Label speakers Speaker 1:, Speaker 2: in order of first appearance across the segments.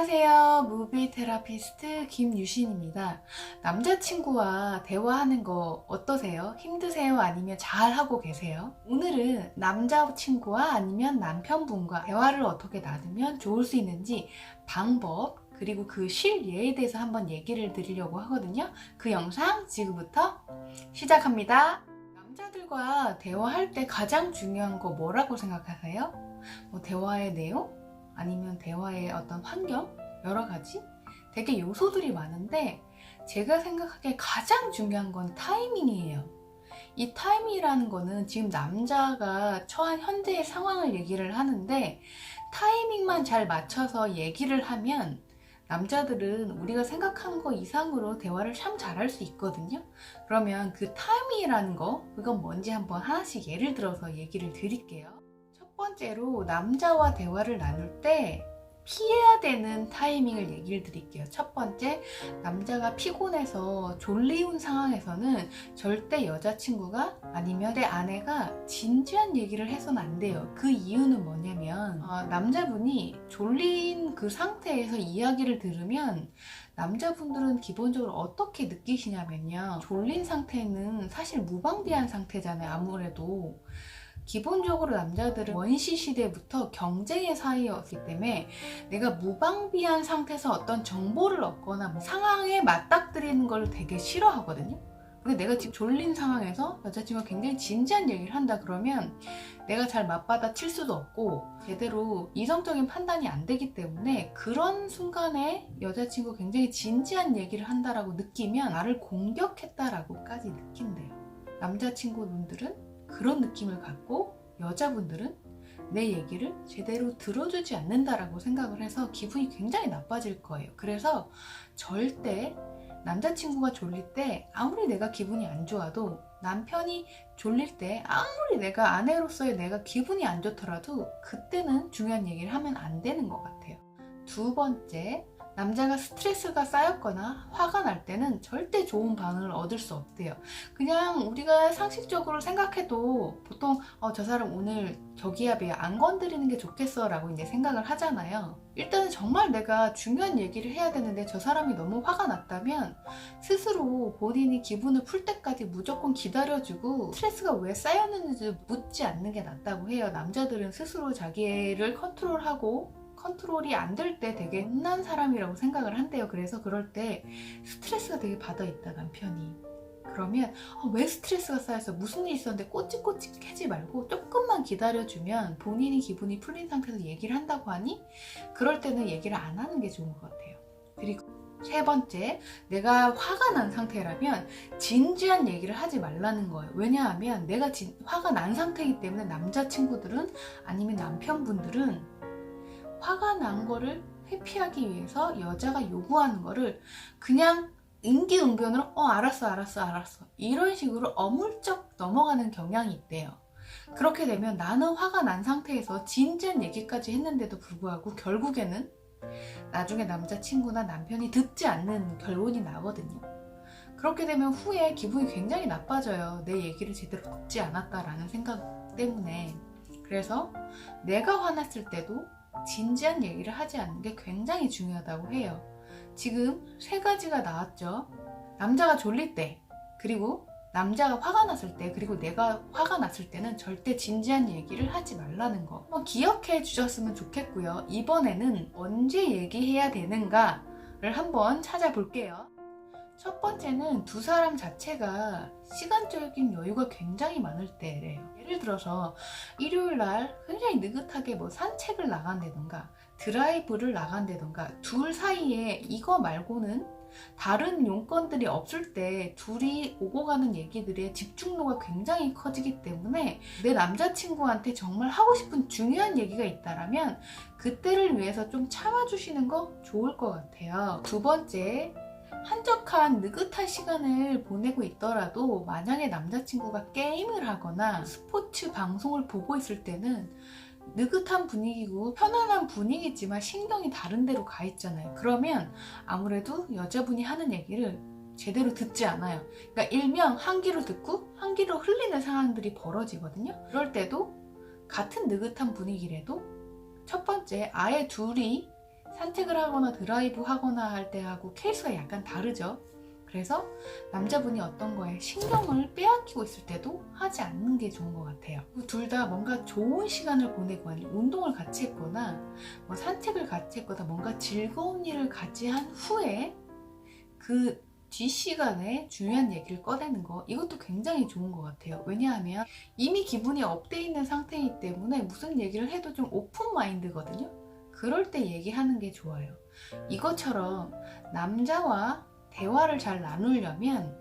Speaker 1: 안녕하세요. 무비 테라피스트 김유신입니다. 남자친구와 대화하는 거 어떠세요? 힘드세요? 아니면 잘하고 계세요? 오늘은 남자친구와 아니면 남편분과 대화를 어떻게 나누면 좋을 수 있는지 방법, 그리고 그 실예에 대해서 한번 얘기를 드리려고 하거든요. 그 영상 지금부터 시작합니다. 남자들과 대화할 때 가장 중요한 거 뭐라고 생각하세요? 뭐 대화의 내용? 아니면 대화의 어떤 환경? 여러 가지? 되게 요소들이 많은데 제가 생각하기에 가장 중요한 건 타이밍이에요. 이 타이밍이라는 거는 지금 남자가 처한 현재의 상황을 얘기를 하는데 타이밍만 잘 맞춰서 얘기를 하면 남자들은 우리가 생각한 거 이상으로 대화를 참 잘할 수 있거든요. 그러면 그 타이밍이라는 거, 그건 뭔지 한번 하나씩 예를 들어서 얘기를 드릴게요. 첫 번째로 남자와 대화를 나눌 때 피해야 되는 타이밍을 얘기를 드릴게요. 첫 번째, 남자가 피곤해서 졸리운 상황에서는 절대 여자친구가 아니면 내 아내가 진지한 얘기를 해서는 안 돼요. 그 이유는 뭐냐면, 어, 남자분이 졸린 그 상태에서 이야기를 들으면 남자분들은 기본적으로 어떻게 느끼시냐면요. 졸린 상태는 사실 무방비한 상태잖아요. 아무래도. 기본적으로 남자들은 원시 시대부터 경쟁의 사이였기 때문에 내가 무방비한 상태에서 어떤 정보를 얻거나 뭐 상황에 맞닥뜨리는 걸 되게 싫어하거든요. 근데 내가 지금 졸린 상황에서 여자친구가 굉장히 진지한 얘기를 한다 그러면 내가 잘 맞받아 칠 수도 없고 제대로 이성적인 판단이 안 되기 때문에 그런 순간에 여자친구가 굉장히 진지한 얘기를 한다라고 느끼면 나를 공격했다라고까지 느낀대요. 남자친구분들은 그런 느낌을 갖고 여자분들은 내 얘기를 제대로 들어주지 않는다라고 생각을 해서 기분이 굉장히 나빠질 거예요. 그래서 절대 남자친구가 졸릴 때 아무리 내가 기분이 안 좋아도 남편이 졸릴 때 아무리 내가 아내로서의 내가 기분이 안 좋더라도 그때는 중요한 얘기를 하면 안 되는 것 같아요. 두 번째, 남자가 스트레스가 쌓였거나 화가 날 때는 절대 좋은 반응을 얻을 수 없대요. 그냥 우리가 상식적으로 생각해도 보통 어, 저 사람 오늘 비해 안 건드리는 게 좋겠어 라고 이제 생각을 하잖아요. 일단은 정말 내가 중요한 얘기를 해야 되는데 저 사람이 너무 화가 났다면 스스로 본인이 기분을 풀 때까지 무조건 기다려주고 스트레스가 왜 쌓였는지 묻지 않는 게 낫다고 해요. 남자들은 스스로 자기를 컨트롤하고 컨트롤이 안 될 때 되게 혼난 사람이라고 생각을 한대요. 그래서 그럴 때 스트레스가 되게 받아 있다 남편이. 그러면 어, 왜 스트레스가 쌓여서 무슨 일이 있었는데 꼬치꼬치하지 말고 조금만 기다려주면 본인이 기분이 풀린 상태에서 얘기를 한다고 하니 그럴 때는 얘기를 안 하는 게 좋은 것 같아요. 그리고 세 번째, 내가 화가 난 상태라면 진지한 얘기를 하지 말라는 거예요. 왜냐하면 내가 진, 화가 난 상태이기 때문에 남자친구들은 아니면 남편분들은 화가 난 거를 회피하기 위해서 여자가 요구하는 거를 그냥 인기응변으로 어 알았어 알았어 알았어 이런 식으로 어물쩍 넘어가는 경향이 있대요. 그렇게 되면 나는 화가 난 상태에서 진지한 얘기까지 했는데도 불구하고 결국에는 나중에 남자친구나 남편이 듣지 않는 결론이 나거든요. 그렇게 되면 후에 기분이 굉장히 나빠져요. 내 얘기를 제대로 듣지 않았다라는 생각 때문에. 그래서 내가 화났을 때도 진지한 얘기를 하지 않는 게 굉장히 중요하다고 해요. 지금 세 가지가 나왔죠. 남자가 졸릴 때, 그리고 남자가 화가 났을 때, 그리고 내가 화가 났을 때는 절대 진지한 얘기를 하지 말라는 거. 한번 기억해 주셨으면 좋겠고요. 이번에는 언제 얘기해야 되는가를 한번 찾아볼게요. 첫 번째는 두 사람 자체가 시간적인 여유가 굉장히 많을 때래요. 예를 들어서 일요일 날 굉장히 느긋하게 뭐 산책을 나간다던가 드라이브를 나간다던가 둘 사이에 이거 말고는 다른 용건들이 없을 때 둘이 오고 가는 얘기들의 집중도가 굉장히 커지기 때문에 내 남자친구한테 정말 하고 싶은 중요한 얘기가 있다라면 그때를 위해서 좀 참아주시는 거 좋을 것 같아요. 두 번째, 한적한 느긋한 시간을 보내고 있더라도 만약에 남자친구가 게임을 하거나 스포츠 방송을 보고 있을 때는 느긋한 분위기고 편안한 분위기지만 신경이 다른 데로 가 있잖아요. 그러면 아무래도 여자분이 하는 얘기를 제대로 듣지 않아요. 그러니까 일명 한 귀로 듣고 한 귀로 흘리는 상황들이 벌어지거든요. 그럴 때도 같은 느긋한 분위기라도 첫 번째 아예 둘이 산책을 하거나 드라이브 하거나 할 때하고 케이스가 약간 다르죠. 그래서 남자분이 어떤 거에 신경을 빼앗기고 있을 때도 하지 않는 게 좋은 것 같아요. 둘 다 뭔가 좋은 시간을 아니면 운동을 같이 했거나 뭐 산책을 같이 했거나 뭔가 즐거운 일을 같이 한 후에 그 뒷시간에 중요한 얘기를 꺼내는 거 이것도 굉장히 좋은 것 같아요. 왜냐하면 이미 기분이 업돼 있는 상태이기 때문에 무슨 얘기를 해도 좀 오픈 마인드거든요. 그럴 때 얘기하는 게 좋아요. 이것처럼 남자와 대화를 잘 나누려면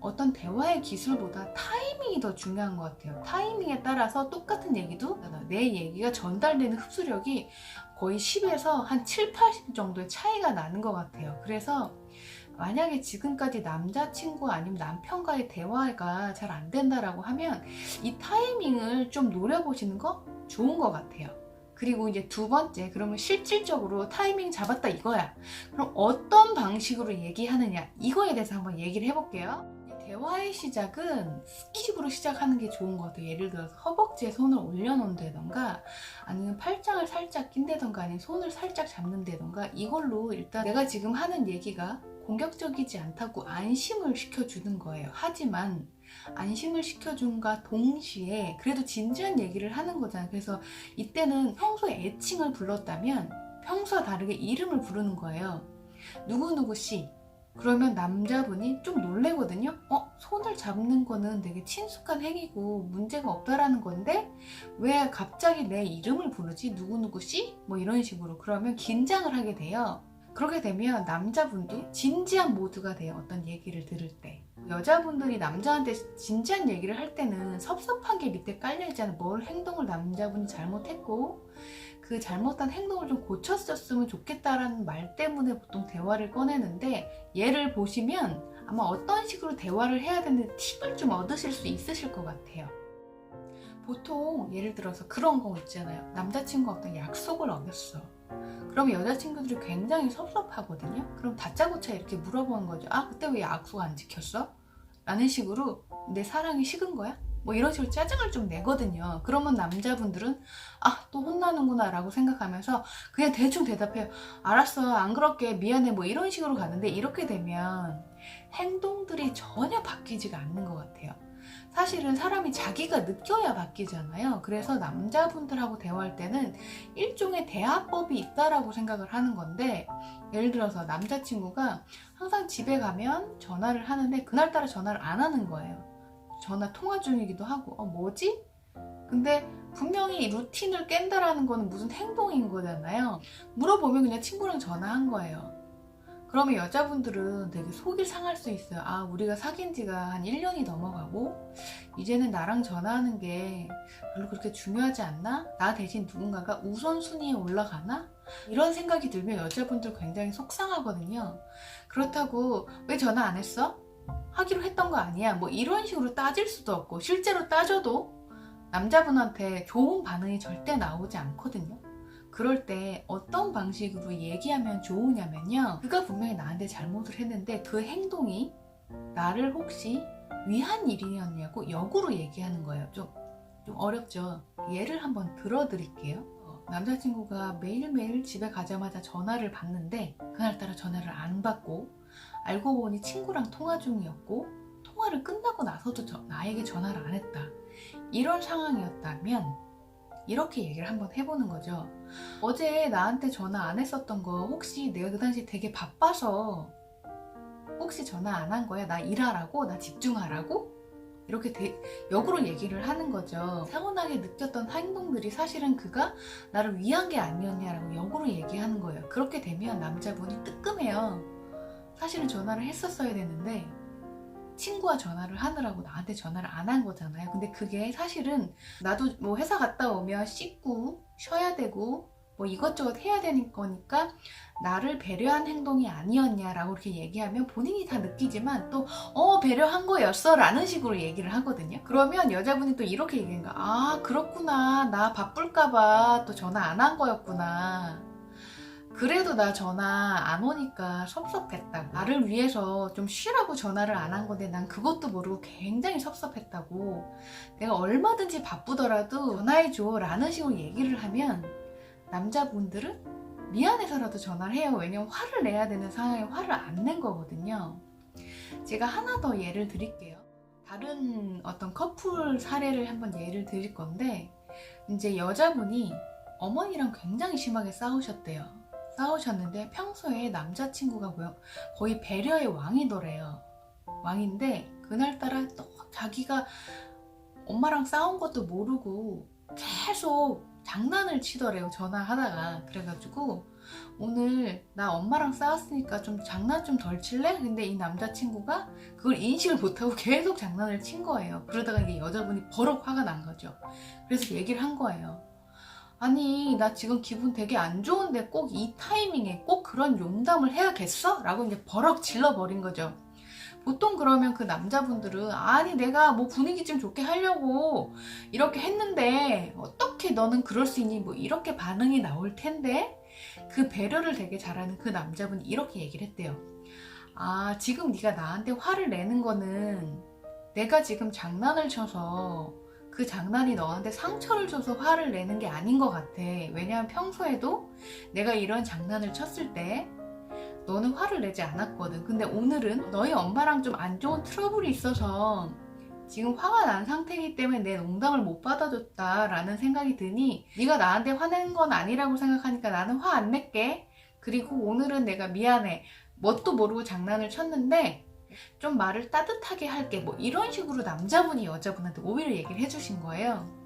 Speaker 1: 어떤 대화의 기술보다 타이밍이 더 중요한 것 같아요. 타이밍에 따라서 똑같은 얘기도 내 얘기가 전달되는 흡수력이 거의 10에서 한 7, 80 정도의 차이가 나는 것 같아요. 그래서 만약에 지금까지 남자친구 아니면 남편과의 대화가 잘 안 된다라고 하면 이 타이밍을 좀 노려보시는 거 좋은 것 같아요. 그리고 이제 두 번째, 그러면 실질적으로 타이밍 잡았다 이거야. 그럼 어떤 방식으로 얘기하느냐, 이거에 대해서 한번 얘기를 해볼게요. 대화의 시작은 스킨십으로 시작하는 게 좋은 것 같아요. 예를 들어서 허벅지에 손을 올려놓는다던가 아니면 팔짱을 살짝 낀다던가 아니면 손을 살짝 잡는다던가 이걸로 일단 내가 지금 하는 얘기가 공격적이지 않다고 안심을 시켜주는 거예요. 하지만 안심을 시켜준과 동시에 그래도 진지한 얘기를 하는 거잖아요. 그래서 이때는 평소에 애칭을 불렀다면 평소와 다르게 이름을 부르는 거예요. 누구누구 씨. 그러면 남자분이 좀 놀래거든요. 어, 손을 잡는 거는 되게 친숙한 행위고 문제가 없다라는 건데 왜 갑자기 내 이름을 부르지? 누구누구 씨? 뭐 이런 식으로. 그러면 긴장을 하게 돼요. 그렇게 되면 남자분도 진지한 모드가 돼요. 어떤 얘기를 들을 때. 여자분들이 남자한테 진지한 얘기를 할 때는 섭섭한 게 밑에 깔려있잖아요. 뭘 행동을 남자분이 잘못했고 그 잘못한 행동을 좀 고쳤었으면 좋겠다라는 말 때문에 보통 대화를 꺼내는데 얘를 보시면 아마 어떤 식으로 대화를 해야 되는 팁을 좀 얻으실 수 있으실 것 같아요. 보통 예를 들어서 그런 거 있잖아요. 남자친구가 어떤 약속을 어겼어. 그럼 여자친구들이 굉장히 섭섭하거든요. 그럼 다짜고짜 이렇게 물어보는 거죠. 아, 그때 왜 약속 안 지켰어? 라는 식으로 내 사랑이 식은 거야? 뭐 이런 식으로 짜증을 좀 내거든요. 그러면 남자분들은 아, 또 혼나는구나 라고 생각하면서 그냥 대충 대답해요. 알았어, 안 그럴게, 미안해, 뭐 이런 식으로 가는데 이렇게 되면 행동들이 전혀 바뀌지가 않는 것 같아요. 사실은 사람이 자기가 느껴야 바뀌잖아요. 그래서 남자분들하고 대화할 때는 일종의 대화법이 있다라고 생각을 하는 건데, 예를 들어서 남자친구가 항상 집에 가면 전화를 하는데, 그날따라 전화를 안 하는 거예요. 전화 통화 중이기도 하고, 어, 뭐지? 근데 분명히 루틴을 깬다라는 거는 무슨 행동인 거잖아요. 물어보면 그냥 친구랑 전화한 거예요. 그러면 여자분들은 되게 속이 상할 수 있어요. 아, 우리가 사귄 지가 한 1년이 넘어가고, 이제는 나랑 전화하는 게 별로 그렇게 중요하지 않나? 나 대신 누군가가 우선순위에 올라가나? 이런 생각이 들면 여자분들 굉장히 속상하거든요. 그렇다고, 왜 전화 안 했어? 하기로 했던 거 아니야? 뭐 이런 식으로 따질 수도 없고, 실제로 따져도 남자분한테 좋은 반응이 절대 나오지 않거든요. 그럴 때 어떤 방식으로 얘기하면 좋으냐면요. 그가 분명히 나한테 잘못을 했는데 그 행동이 나를 혹시 위한 일이었냐고 역으로 얘기하는 거예요. 좀, 좀 어렵죠? 예를 한번 들어드릴게요. 어, 남자친구가 매일매일 집에 가자마자 전화를 받는데 그날따라 전화를 안 받고 알고 보니 친구랑 통화 중이었고 통화를 끝나고 나서도 저- 나에게 전화를 안 했다. 이런 상황이었다면 이렇게 얘기를 한번 해보는 거죠. 어제 나한테 전화 안 했었던 거 혹시 내가 그 당시 되게 바빠서 혹시 전화 안 한 거야? 나 일하라고? 나 집중하라고? 이렇게 대- 역으로 얘기를 하는 거죠. 상훈하게 느꼈던 행동들이 사실은 그가 나를 위한 게 아니었냐라고 역으로 얘기하는 거예요. 그렇게 되면 남자분이 뜨끔해요. 사실은 전화를 했었어야 되는데 친구와 전화를 하느라고 나한테 전화를 안 한 거잖아요. 근데 그게 사실은 나도 뭐 회사 갔다 오면 씻고 쉬어야 되고 뭐 이것저것 해야 되는 거니까 나를 배려한 행동이 아니었냐라고 이렇게 얘기하면 본인이 다 느끼지만 또 어 배려한 거였어 라는 식으로 얘기를 하거든요. 그러면 여자분이 또 이렇게 거야. 아 그렇구나. 나 바쁠까봐 또 전화 안 한 거였구나 그래도 나 전화 안 오니까 섭섭했다고 나를 위해서 좀 쉬라고 전화를 안 한 건데 난 그것도 모르고 굉장히 섭섭했다고 내가 얼마든지 바쁘더라도 전화해줘 라는 식으로 얘기를 하면 남자분들은 미안해서라도 전화를 해요. 왜냐면 화를 내야 되는 상황에 화를 안 낸 거거든요. 제가 하나 더 예를 드릴게요. 다른 어떤 커플 사례를 한번 예를 드릴 건데, 이제 여자분이 어머니랑 굉장히 심하게 싸우셨대요. 싸우셨는데 평소에 남자친구가? 거의 배려의 왕이더래요. 왕인데 그날따라 또 자기가 엄마랑 싸운 것도 모르고 계속 장난을 치더래요. 전화하다가. 그래가지고 오늘 나 엄마랑 싸웠으니까 좀 장난 좀 덜 칠래? 근데 이 남자친구가 그걸 인식을 못하고 계속 장난을 친 거예요. 그러다가 이게 여자분이 버럭 화가 난 거죠. 그래서 얘기를 한 거예요. 아니, 나 지금 기분 되게 안 좋은데 꼭 이 타이밍에 꼭 그런 용담을 해야겠어? 라고 이제 버럭 질러버린 거죠. 보통 그러면 그 남자분들은 아니 내가 뭐 분위기 좀 좋게 하려고 이렇게 했는데 어떻게 너는 그럴 수 있니 뭐 이렇게 반응이 나올 텐데 그 배려를 되게 잘하는 그 남자분이 이렇게 얘기를 했대요. 아 지금 네가 나한테 화를 내는 거는 내가 지금 장난을 쳐서 그 장난이 너한테 상처를 줘서 화를 내는 게 아닌 것 같아. 왜냐하면 평소에도 내가 이런 장난을 쳤을 때 너는 화를 내지 않았거든. 근데 오늘은 너희 엄마랑 좀 안 좋은 트러블이 있어서 지금 화가 난 상태이기 때문에 내 농담을 못 받아줬다라는 생각이 드니 네가 나한테 화낸 건 아니라고 생각하니까 나는 화 안 낼게. 그리고 오늘은 내가 미안해. 뭣도 모르고 장난을 쳤는데 좀 말을 따뜻하게 할게. 뭐 이런 식으로 남자분이 여자분한테 오히려 얘기를 해주신 거예요.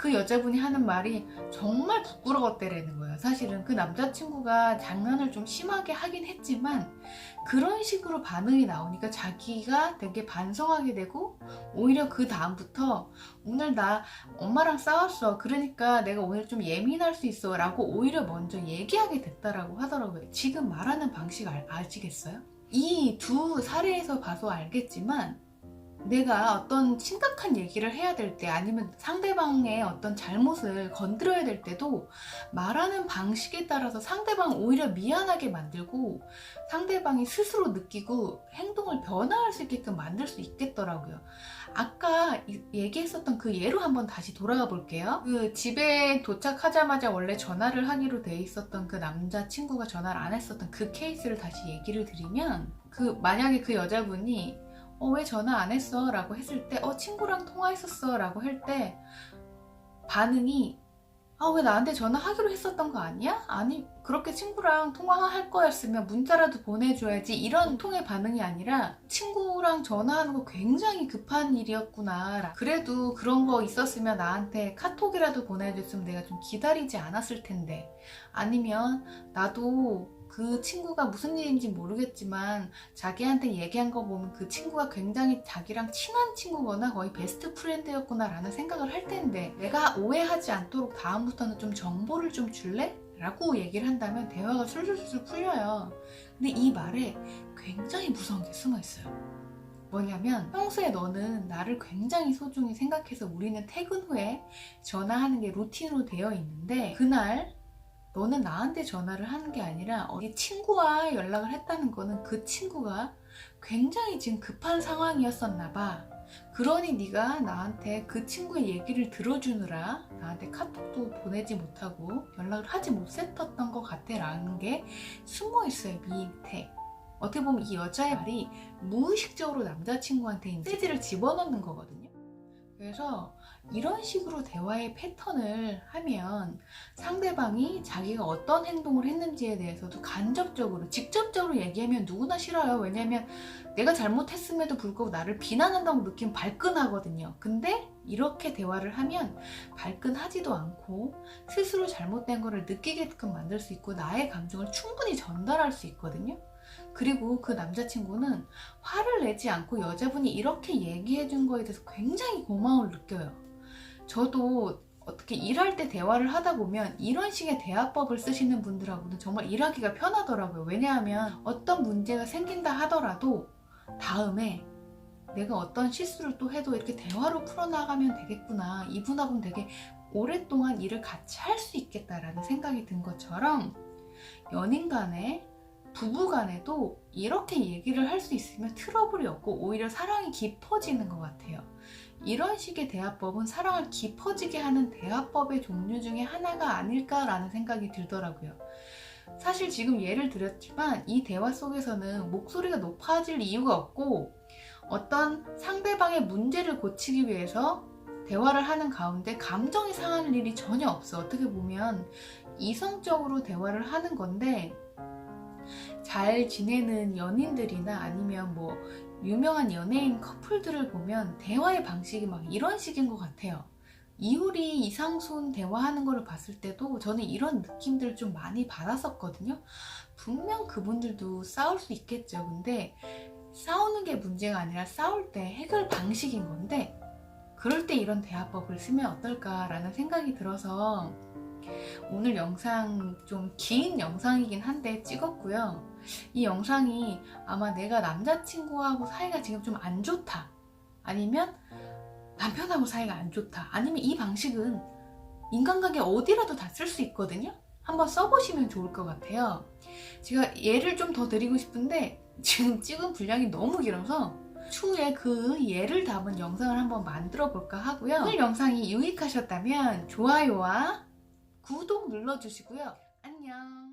Speaker 1: 그 여자분이 하는 말이 정말 부끄러웠대라는 거예요. 사실은 그 남자친구가 장난을 좀 심하게 하긴 했지만 그런 식으로 반응이 나오니까 자기가 되게 반성하게 되고 오히려 그 다음부터 오늘 나 엄마랑 싸웠어. 그러니까 내가 오늘 좀 예민할 수 있어. 라고 오히려 먼저 얘기하게 됐다라고 하더라고요. 지금 말하는 방식 알, 아시겠어요? 이 두 사례에서 봐서 알겠지만 내가 어떤 심각한 얘기를 해야 될 때 아니면 상대방의 어떤 잘못을 건드려야 될 때도 말하는 방식에 따라서 상대방 오히려 미안하게 만들고 상대방이 스스로 느끼고 행동을 변화할 수 있게끔 만들 수 있겠더라고요. 아까 이- 얘기했었던 그 예로 한번 다시 돌아가 볼게요. 그 집에 도착하자마자 원래 전화를 하기로 돼 있었던 그 남자친구가 전화를 안 했었던 그 케이스를 다시 얘기를 드리면 그 만약에 그 여자분이 어, 왜 전화 안 했어? 라고 했을 때, 어, 친구랑 통화했었어. 라고 할 때, 반응이, 아, 왜 나한테 전화하기로 했었던 거 아니야? 아니, 그렇게 친구랑 통화할 거였으면 문자라도 보내줘야지. 이런 통의 반응이 아니라, 친구랑 전화하는 거 굉장히 급한 일이었구나. 그래도 그런 거 있었으면 나한테 카톡이라도 보내줬으면 내가 좀 기다리지 않았을 텐데. 아니면, 나도 그 친구가 무슨 일인지 모르겠지만 자기한테 얘기한 거 보면 그 친구가 굉장히 자기랑 친한 친구거나 거의 베스트 프렌드였구나 라는 생각을 할 텐데 내가 오해하지 않도록 다음부터는 좀 정보를 좀 줄래? 라고 얘기를 한다면 대화가 술술술 풀려요. 근데 이 말에 굉장히 무서운 게 숨어 있어요. 뭐냐면 평소에 너는 나를 굉장히 소중히 생각해서 우리는 퇴근 후에 전화하는 게 루틴으로 되어 있는데 그날 너는 나한테 전화를 하는 게 아니라 어디 친구와 연락을 했다는 거는 그 친구가 굉장히 지금 급한 상황이었었나 봐. 그러니 네가 나한테 그 친구의 얘기를 들어주느라 나한테 카톡도 보내지 못하고 연락을 하지 못했었던 것 같아 라는 게 숨어 있어요 밑에 어떻게 보면 이 여자의 말이 무의식적으로 남자친구한테 메시지를 집어넣는 거거든요 그래서 이런 식으로 대화의 패턴을 하면 상대방이 자기가 어떤 행동을 했는지에 대해서도 간접적으로, 직접적으로 얘기하면 누구나 싫어요. 왜냐면 내가 잘못했음에도 불구하고 나를 비난한다고 느끼면 발끈하거든요. 근데 이렇게 대화를 하면 발끈하지도 않고 스스로 잘못된 거를 느끼게끔 만들 수 있고 나의 감정을 충분히 전달할 수 있거든요. 그리고 그 남자친구는 화를 내지 않고 여자분이 이렇게 얘기해 준 거에 대해서 굉장히 고마움을 느껴요. 저도 어떻게 일할 때 대화를 하다 보면 이런 식의 대화법을 쓰시는 분들하고는 정말 일하기가 편하더라고요. 왜냐하면 어떤 문제가 생긴다 하더라도 다음에 내가 어떤 실수를 또 해도 이렇게 대화로 풀어나가면 되겠구나. 이분하고는 되게 오랫동안 일을 같이 할 수 있겠다라는 생각이 든 것처럼 연인 간에 부부 간에도 이렇게 얘기를 할 수 있으면 트러블이 없고 오히려 사랑이 깊어지는 것 같아요. 이런 식의 대화법은 사랑을 깊어지게 하는 대화법의 종류 중에 하나가 아닐까라는 생각이 들더라고요. 사실 지금 예를 들었지만 이 대화 속에서는 목소리가 높아질 이유가 없고 어떤 상대방의 문제를 고치기 위해서 대화를 하는 가운데 감정이 상하는 일이 전혀 없어. 어떻게 보면 이성적으로 대화를 하는 건데 잘 지내는 연인들이나 아니면 뭐 유명한 연예인 커플들을 보면 대화의 방식이 막 이런 식인 것 같아요. 이효리, 이상순 대화하는 거를 봤을 때도 저는 이런 느낌들을 좀 많이 받았었거든요. 분명 그분들도 싸울 수 있겠죠. 근데 싸우는 게 문제가 아니라 싸울 때 해결 방식인 건데 그럴 때 이런 대화법을 쓰면 어떨까라는 생각이 들어서 오늘 영상 좀 긴 영상이긴 한데 찍었고요. 이 영상이 아마 내가 남자친구하고 사이가 지금 좀 안 좋다. 아니면 남편하고 사이가 안 좋다. 아니면 이 방식은 인간관계 어디라도 다 쓸 수 있거든요. 한번 써보시면 좋을 것 같아요. 제가 예를 좀 더 드리고 싶은데 지금 찍은 분량이 너무 길어서 추후에 그 예를 담은 영상을 한번 만들어 볼까 하고요. 오늘 영상이 유익하셨다면 좋아요와 구독 눌러주시고요. 안녕.